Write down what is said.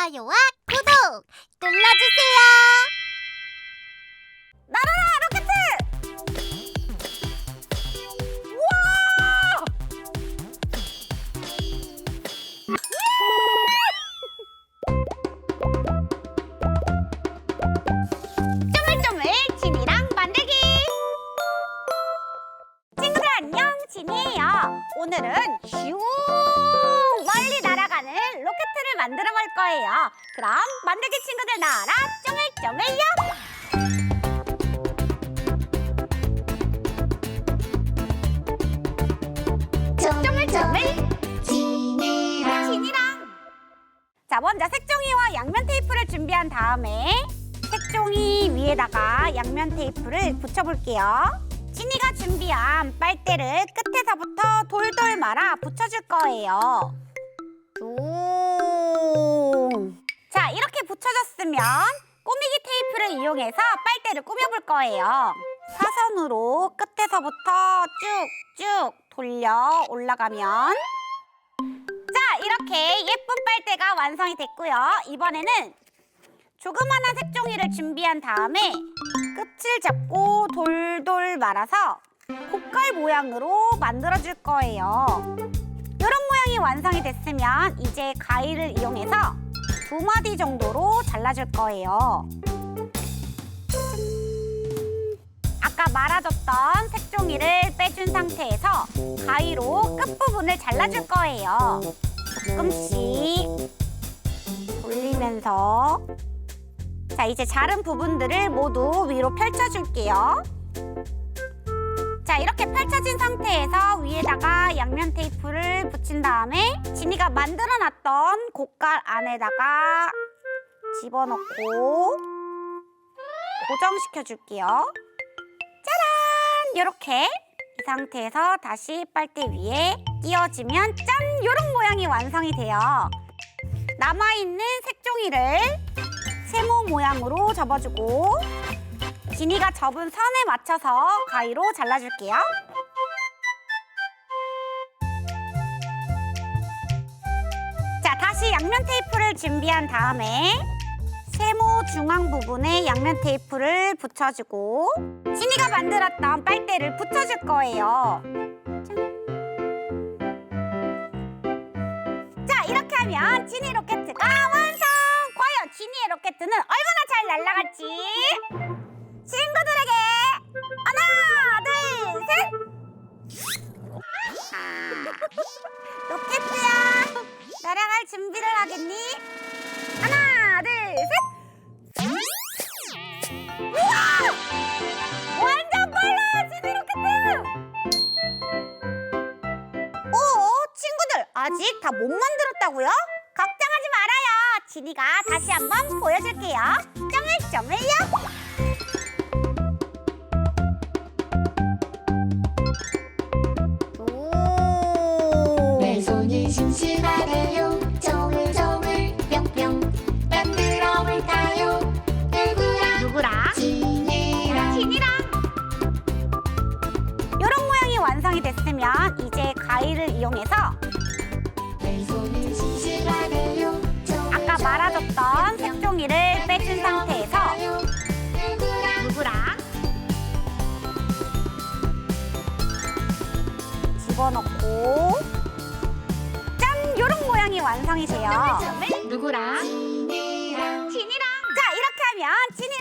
좋아요와 구독 눌러주세요. 날아라 로켓! 우와! 쪼물쪼물 진이랑 만들기! 친구들 안녕 진이에요. 오늘은 슝 멀리 날 로켓을 만들어 볼 거예요. 그럼 만들기 친구들 나와라. 쪼물쪼물요! 쪼물쪼물 진이랑. 진이랑. 자 먼저 색종이와 양면 테이프를 준비한 다음에 색종이 위에다가 양면 테이프를 붙여볼게요. 진이가 준비한 빨대를 끝에서부터 돌돌 말아 붙여줄 거예요 오. 자 이렇게 붙여졌으면 꾸미기 테이프를 이용해서 빨대를 꾸며볼 거예요 사선으로 끝에서부터 쭉쭉 돌려 올라가면 자, 이렇게 예쁜 빨대가 완성이 됐고요. 이번에는 조그마한 색종이를 준비한 다음에 끝을 잡고 돌돌 말아서 고깔 모양으로 만들어줄 거예요. 완성이 됐으면 이제 가위를 이용해서 두 마디 정도로 잘라줄 거예요. 아까 말아줬던 색종이를 빼준 상태에서 가위로 끝부분을 잘라줄 거예요. 조금씩 돌리면서 자 이제 자른 부분들을 모두 위로 펼쳐줄게요. 자 이렇게 펼쳐진 상태에서 위에다가 양면 테이프를 붙인 다음에 진이가 만들어놨던 고깔 안에다가 집어넣고 고정시켜 줄게요. 짜란! 이렇게 이 상태에서 다시 빨대 위에 끼워주면 짠! 이런 모양이 완성이 돼요. 남아있는 색종이를 세모 모양으로 접어주고 진이가 접은 선에 맞춰서 가위로 잘라줄게요. 자, 다시 양면 테이프를 준비한 다음에 세모 중앙 부분에 양면 테이프를 붙여주고 진이가 만들었던 빨대를 붙여줄 거예요. 짠. 자, 이렇게 하면 진이 로켓가 완성! 과연 진이의 로켓은 얼마나 잘 날아갈지 친구들에게 하나, 둘, 셋! 아, 로켓이야, 날아갈 준비를 하겠니? 하나, 둘, 셋! 완전 빨라! 지니 로켓! 오, 친구들 아직 다 못 만들었다고요? 걱정하지 말아요. 지니가 다시 한번 보여줄게요. 쪼물쪼물요. 오. 내 손이 심심하네요. 집어넣고 짠! 이런 모양이 완성이 돼요. 누구랑 진이랑 진이랑 자 이렇게 하면 진이